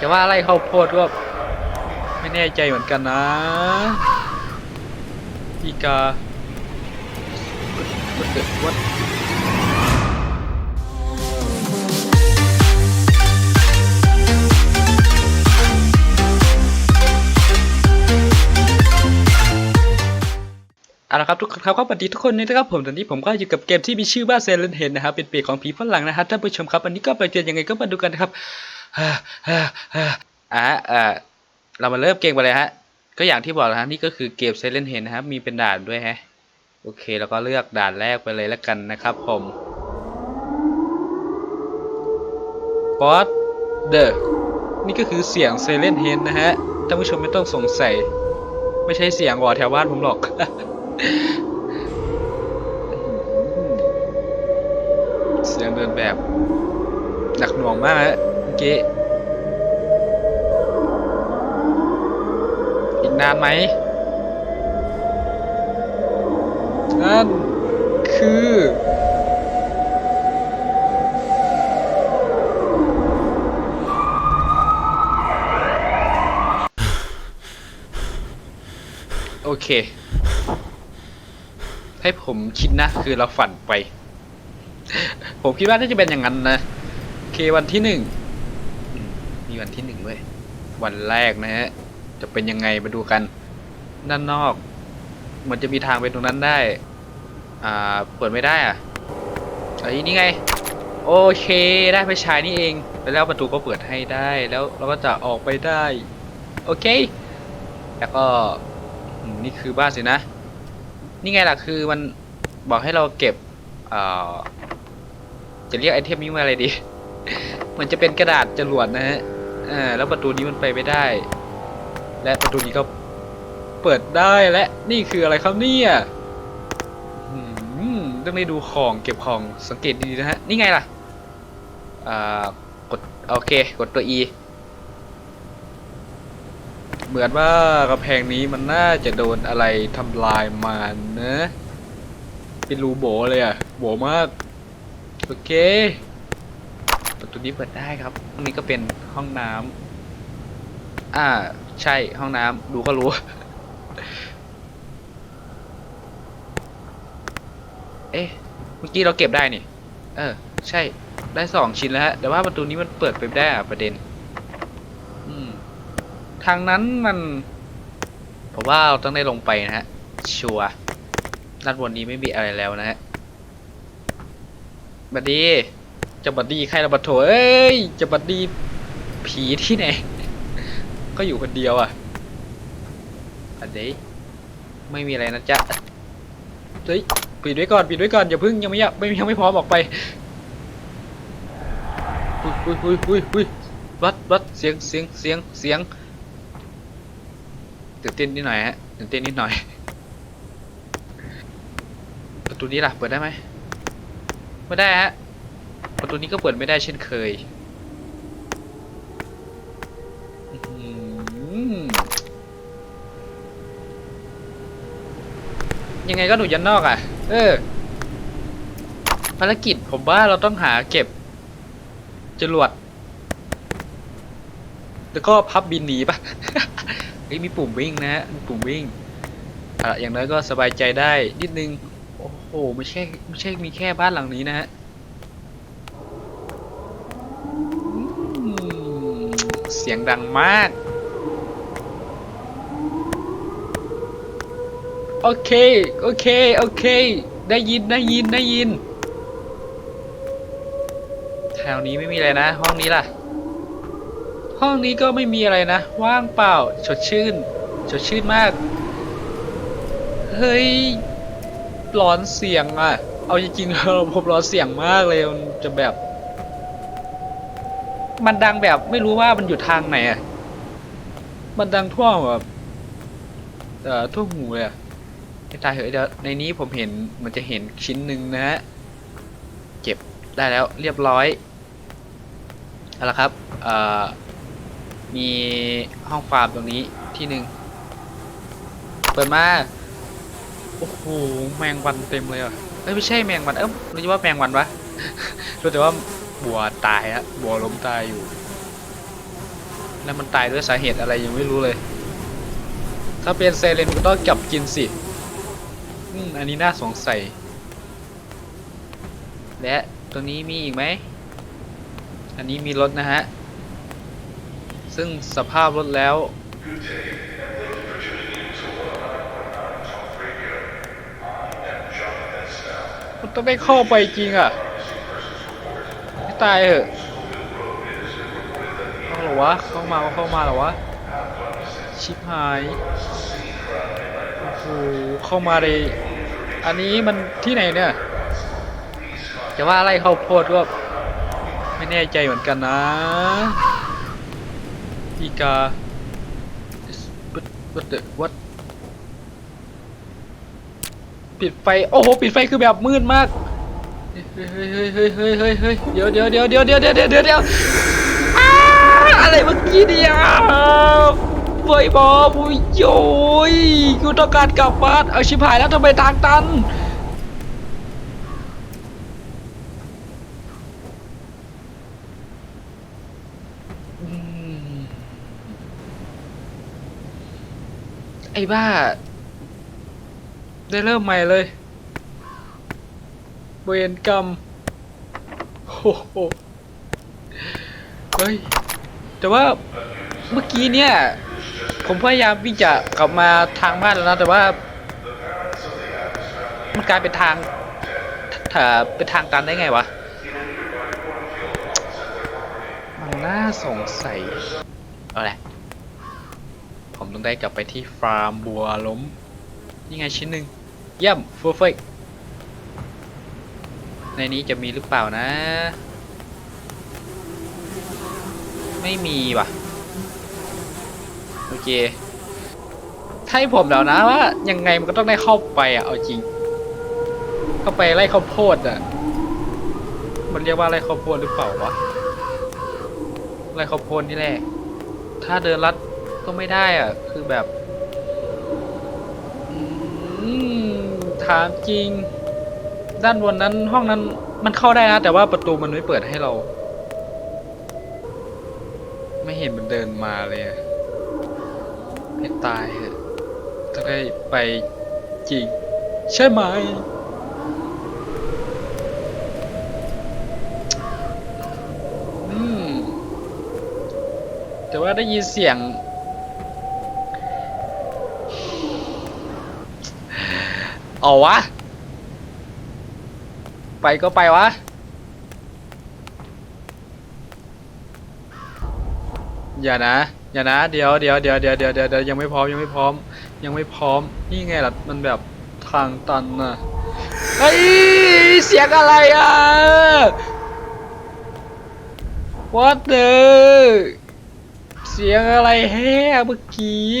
จะว่าไร่ข้าวโพดก็ไม่แน่ใจเหมือนกันนะอีกาวัดเกิดวัดเอาละครับทุกคนครับก็สวัสดีทุกคนนะครับผมตอนนี้ผมก็อยู่กับเกมที่มีชื่อว่าเซเลนเฮนนะครับเป็นเปียของผีฝรั่งนะครับท่านผู้ชมครับวันนี้ก็ไปเจอยังไงก็มาดูกันนะครับ อ่าอ่าอ่าอ่าเรามาเริ่มเกมกันเลยฮะ ก็อย่างที่บอกนะฮะนี่ก็คือเกม Silent Hill นะครับ มีเป็นด่านด้วยฮะ โอเค แล้วก็เลือกด่านแรกไปเลยแล้วกันนะครับผม What the นี่ก็คือเสียง Silent Hill นะฮะ ท่านผู้ชมไม่ต้องสงสัย ไม่ใช่เสียงวอแถวบ้านผมหรอกเสียงเดินแบบ หนักหน่วงมากฮะ กี้ อีกนานไหม นั่น คือ โอเค ให้ผมคิดนะ คือเราฝันไป ผมคิดว่าน่าจะเป็นอย่างนั้นนะ โอเควันที่หนึ่ง วันที่หนึ่งด้วยวันแรกนะฮะจะเป็นยังไงมาดูกัน ด้านนอก เหมือนจะมีทางไปตรงนั้นได้ อ่าเปิดไม่ได้อะไอ้นี่ไง โอเคได้ไปฉายนี่เอง แล้วประตูก็เปิดให้ได้แล้วเราก็จะออกไปได้ โอเค แล้วก็นี่คือบ้านสินะ นี่ไงล่ะคือมันบอกให้เราเก็บเอ่อจะเรียกไอเทมนี้ว่าอะไรดีเหมือนจะเป็นกระดาษจรวดนะฮะ อ่าแล้วประตูนี้มันไปไม่ได้ และประตูนี้ก็เปิดได้และนี่คืออะไรครับเนี่ยต้องได้ดูของเก็บของสังเกตดีๆนะฮะนี่ไงล่ะอ่ากดโอเคกดตัว E เหมือนว่ากระแพงนี้มันน่าจะโดนอะไรทำลายมานะเป็นรูโบเลยอะโบมาก โอเคประตูนี้เปิดได้ครับตรงนี้ก็เป็น ห้องน้ำอ่า ใช่ห้องน้ำดูก็รู้ เอ๊ะ เมื่อกี้เราเก็บได้นี่ เออ ใช่ ได้สองชิ้นแล้วฮะ แต่ว่าประตูนี้มันเปิดไปไม่ได้อะประเด็น อืม ทางนั้นมันผมว่าเราต้องได้ลงไปนะฮะ ชัวร์ด้านบนนี้ไม่มีอะไรแล้วนะฮะ บัดดี้จะบัดดี้ใครละบัดโถเอ้ยจะบัดดี้ ผีที่ไหน ก็อยู่คนเดียวอะอันเดยไม่มีอะไรนะจ๊ะเฮ้ยปิดไว้ก่อนปิดไว้ก่อนอย่าเพึ่งยังไม่ยากไม่ยังไม่พร้อมออกไปอุ้ยอุ้ยอุ้ยอุ้ยอุ้ยวัดวัดเสียงเสียงเสียงเสียงตื่นเต้นนิดหน่อยฮะตื่นเต้นนิดหน่อย ประตูนี้ล่ะเปิดได้ไหมไม่ได้ฮะประตูนี้ก็เปิดไม่ได้เช่นเคย ยังไงก็หนูยันนอกอะ เออ ภารกิจผมว่าเราต้องหาเก็บ จรวด แล้วก็พับบินหนีปะ เฮ้ยมีปุ่มวิ่งนะฮะมีปุ่มวิ่งอะอย่างน้อยก็สบายใจได้นิดนึง โอ้โหไม่ใช่ไม่ใช่มีแค่บ้านหลังนี้นะฮะเสียงดังมาก อเค โอเค โอเค ได้ยิน ได้ยิน ได้ยิน แถวนี้ไม่มีอะไรนะ ห้องนี้ล่ะ ห้องนี้ก็ไม่มีอะไรนะ ว่างเปล่าสดชื่นสดชื่นมาก เฮ้ย ร้อนเสียงอะ เอาจริงๆแล้วผมร้อนเสียงมากเลย มันจะแบบ มันดังแบบไม่รู้ว่ามันอยู่ทางไหนอะ มันดังทั่วแบบ เอ่อทั่วหูเลยอะ ไอ้ตายเหอะเดี๋ยวในนี้ผมเห็นมันจะเห็นชิ้นหนึ่งนะฮะเก็บได้แล้วเรียบร้อยเอาละครับเอ่อมีห้องฟาร์มตรงนี้ที่หนึ่งเปิดมาโอ้โหแมงวันเต็มเลยอะเอ้ยไม่ใช่แมงวันเอ้ารู้ว่าแมงวันวะรู้แต่ว่าบัวตายฮะบัวล้มตายอยู่ แล้วมันตายด้วยสาเหตุอะไรยังไม่รู้เลย ถ้าเป็นเซเลนก็ต้องจับกินสิ อืมอันนี้น่าสงสัย และตรงนี้มีอีกไหม อันนี้มีรถนะฮะ ซึ่งสภาพรถแล้ว มันต้องได้เข้าไปจริงอะไม่ตายเหอะเอาเหรอวะ เข้ามาเข้ามาเหรอวะ ชิบหาย โอ้โหเข้ามาเลย อันนี้มันที่ไหนเนี่ยจะว่าอะไรข้าวโพดก็ไม่แน่ใจเหมือนกันนะอีกา what the what ปิดไฟ โอ้โห ปิดไฟคือแบบมืดมาก เฮ้ยเฮ้ยเฮ้ยเฮ้ยเฮ้ยเฮ้ยเดี๋ยวเดี๋ยวเดี๋ยวเดี๋ยวเดี๋ยวเดี๋ยวเดี๋ยวอะไรเมื่อกี้เดียว เว้ยบอบุยโยยกูต้องการกลับบ้านเอาชิบหายแล้วทำไมทางตันไอ้บ้า ได้เริ่มใหม่เลยเวรกรรมโอ้โหเฮ้ย แต่ว่าเมื่อกี้เนี่ย ผมพยายามวิ่งจะกลับมาทางบ้านแล้วนะ แต่ว่า มันกลายเป็นทางถ้าเป็นทางตันได้ไงวะ มันน่าสงสัยเอาแหละ ผมต้องได้กลับไปที่ฟาร์มบัวล้มนี่ไงชิ้นหนึ่งเยี่ยม perfect ในนี้จะมีหรือเปล่านะ ไม่มีว่ะ โอเค ถ้าให้ผมแล้วนะว่ายังไงมันก็ต้องได้เข้าไปอะเอาจริง เข้าไปไล่ข้าวโพดอะ มันเรียกว่าไล่ข้าวโพดหรือเปล่าวะไล่ข้าวโพดนี่แหละ ถ้าเดินลัดก็ไม่ได้อะ คือแบบถามจริง ด้านบนนั้นห้องนั้นมันเข้าได้นะ แต่ว่าประตูมันไม่เปิดให้เรา ไม่เห็นมันเดินมาเลยอะ ให้ตายเถอะจะได้ไปจริง ใช่ไหมอืมแต่ว่าได้ยินเสียง เอาวะ ไปก็ไปวะอย่านะ อย่านะเดี๋ยวเดี๋ยวเดี๋ยวเดี๋ยวเดี๋ยวเดี๋ยวเดี๋ยวยังไม่พร้อมยังไม่พร้อม ยังไม่พร้อมนี่ไงล่ะมันแบบทางตันน่ะเฮ้ยเสียงอะไรอะ What the เสียงอะไรแฮ่เมื่อกี้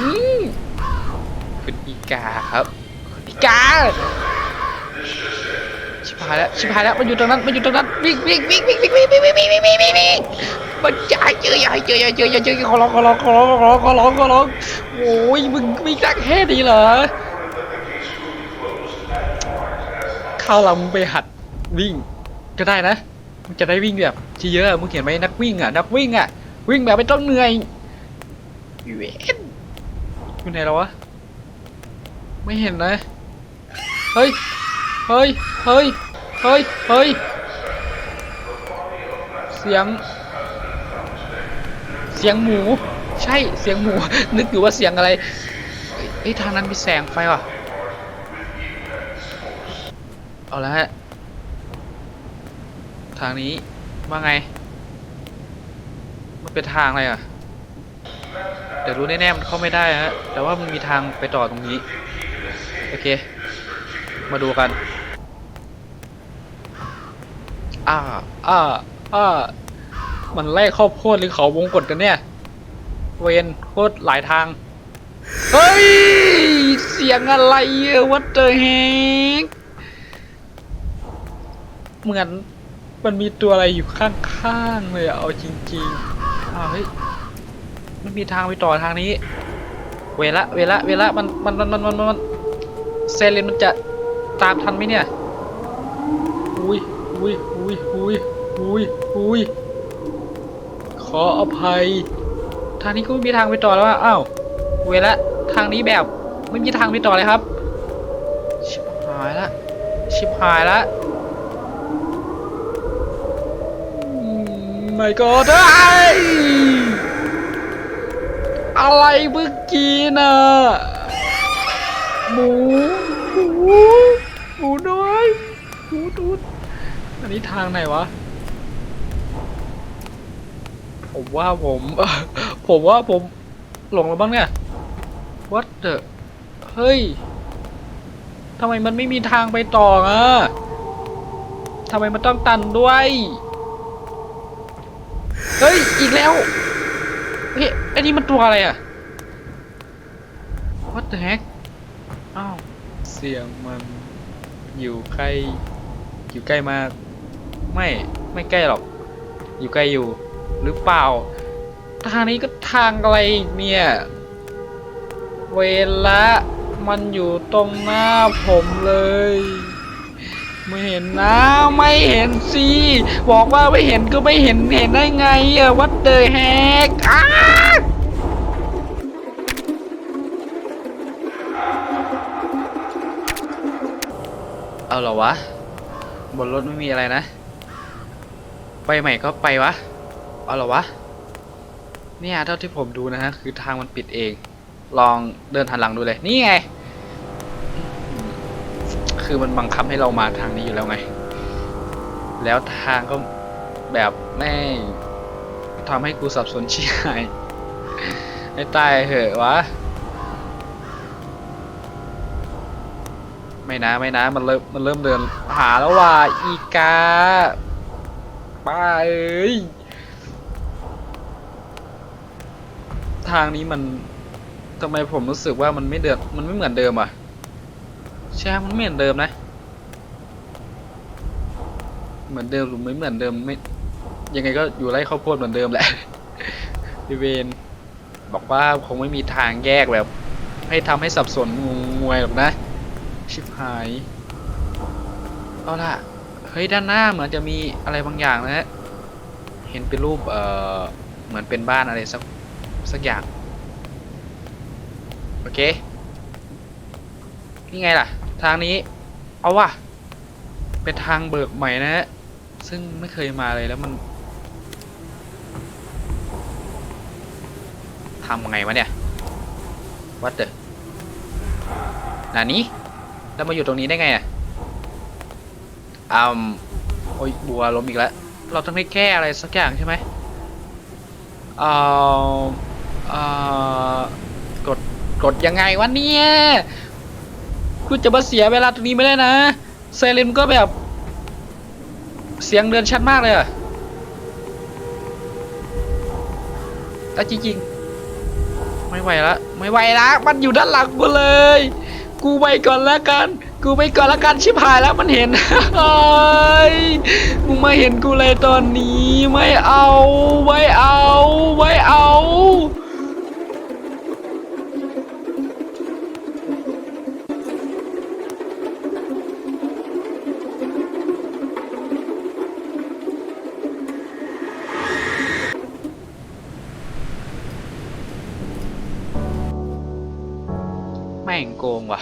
อืมคุณอีกาครับอีกา บหายแล้วชิบหายแล้วมันอยู่ตรงนั้นมันอยู่ตรงนั้นวิ่งวิ่งวิ่งวิ่งวิ่งวิ่งวิ่งวิ่งวิ่งวิ่งวิ่งวิ่งวิ่งมันอย่าเจออย่าเจออย่าเจออย่าเจอขอร้องขอร้องขอร้องขอร้องขอร้องขอร้องโอ้ยมึงมีจักแค่นี้เหรอข้าวเรามึงไปหัดวิ่งก็ได้นะมึงจะได้วิ่งแบบที่เยอะมึงเห็นไหมนักวิ่งอะนักวิ่งอะวิ่งแบบไม่ต้องเหนื่อยเวนอยู่ไหนแล้ววะไม่เห็นนะเฮ้ย เฮ้ย เฮ้ย เฮ้ย เฮ้ย เสียง เสียงหมู ใช่ เสียงหมู นึกอยู่ว่าเสียงอะไรเฮ้ยทางนั้นมีแสงไฟว่ะ เอาละฮะ ทางนี้ ว่าไง มันเป็นทางอะไรอะ เดี๋ยวรู้แน่ๆมันเข้าไม่ได้ฮะ แต่ว่ามันมีทางไปต่อตรงนี้ โอเค มาดูกัน อ่าอ่าอ่ามันไล่ข้าวโพดหรือเขาวงกดกันเนี่ย เวนโคตรหลายทาง เฮ้ย เสียงอะไรอะ what the heck เหมือนมันมีตัวอะไรอยู่ข้างๆเลยอะเอาจริงๆอ้าวเฮ้ยมันมีทางไปต่อทางนี้ เวละเวละเวละมันมันมันมันมันมันเซเลนมันจะตามทันไหมเนี่ย อุ้ยอุ้ย ยอุ้ยอุ้ยอุ้ยขออภัย ทางนี้ก็ไม่มีทางไปต่อแล้วอะอ้าวเวละ ทางนี้แบบไม่มีทางไปต่อเลยครับ ชิบหายละ ชิบหายละไม่ก็ได้อะไรเมื่อกี้น่ะหมูหมูหมูน้อย นนี้ทางไหนวะ ผมว่าผม ผมว่าผมหลงแล้วบ้างเนี่ย What the เฮ้ยทำไมมันไม่มีทางไปต่ออะทำไมมันต้องตันด้วย เฮ้ย อีกแล้วเฮ้ยอ้นี่มันตัวอะไรอะ What the heck อ้าว เสียงมันอยู่ใกล้ อยู่ใกล้มาก ไม่ ไม่ใกล้หรอก อยู่ใกล้อยู่ หรือเปล่า ทางนี้ก็ทางอะไรเนี่ย เวลามันอยู่ตรงหน้าผมเลย ไม่เห็นนะ ไม่เห็นสิ บอกว่าไม่เห็นก็ไม่เห็น เห็นได้ไงอะวัดเดอแฮกอ้าเอาเหรอวะ บนรถไม่มีอะไรนะ ไปใหม่ก็ไปวะ เอาหรอวะ เนี่ยเท่าที่ผมดูนะฮะ คือทางมันปิดเอง ลองเดินหันหลังดูเลย นี่ไง คือมันบังคับให้เรามาทางนี้อยู่แล้วไง แล้วทางก็แบบแม่ทำให้กูสับสนชิบหายให้ตายเหอะวะ ไม่นะไม่นะมันเริ่มมันเริ่มเดินหาแล้วว่ะอีกา ป้าเอ้ย ทางนี้มันทำไมผมรู้สึกว่ามันไม่เดิมมันไม่เหมือนเดิมอะใช่มันไม่เหมือนเดิมนะ เหมือนเดิมหรือไม่เหมือนเดิมไม่ ยังไงก็อยู่ไร่ข้าวโพดเหมือนเดิมแหละพี่เวนบอกว่าคงไม่มีทางแยกแบบ ให้ทำให้สับสนงงงวยหรอกนะ ชิบหาย เอาล่ะ ฮ้ยด้านหน้าเหมือนจะมีอะไรบางอย่างนะฮะเห็นเป็นรูปเอ่อเหมือนเป็นบ้านอะไรสักสักอย่างโอเคนี่ไงล่ะ ทางนี้เอาว่ะเป็นทางเบิกใหม่นะฮะซึ่งไม่เคยมาเลยแล้วมันทำไงวะเนี่ยวัดเดอนานี้แล้วมาอยู่ตรงนี้ได้ไงอะ อืมโอ้ยบัวล้มอีกแล้ว เราต้องได้แก้อะไรสักอย่างใช่ไหมเอ่อเอ่อกด กดยังไงวะเนี่ย คุณจะมาเสียเวลาตรงนี้ไม่ได้นะเซเลนก็แบบ เสียงเดินชัดมากเลยอะแต่จริงๆ ไม่ไหวละ ไม่ไหวละ มันอยู่ด้านหลังกูเลย กูไปก่อนแล้วกัน กูไปก่อนล้วกันชิบหายแล้วมันเห็นเฮ้ยมึงไม่เห็นกูเลยตอนนี้ไม่เอาไม่เอาไม่เอาแม่งโกงว่ะ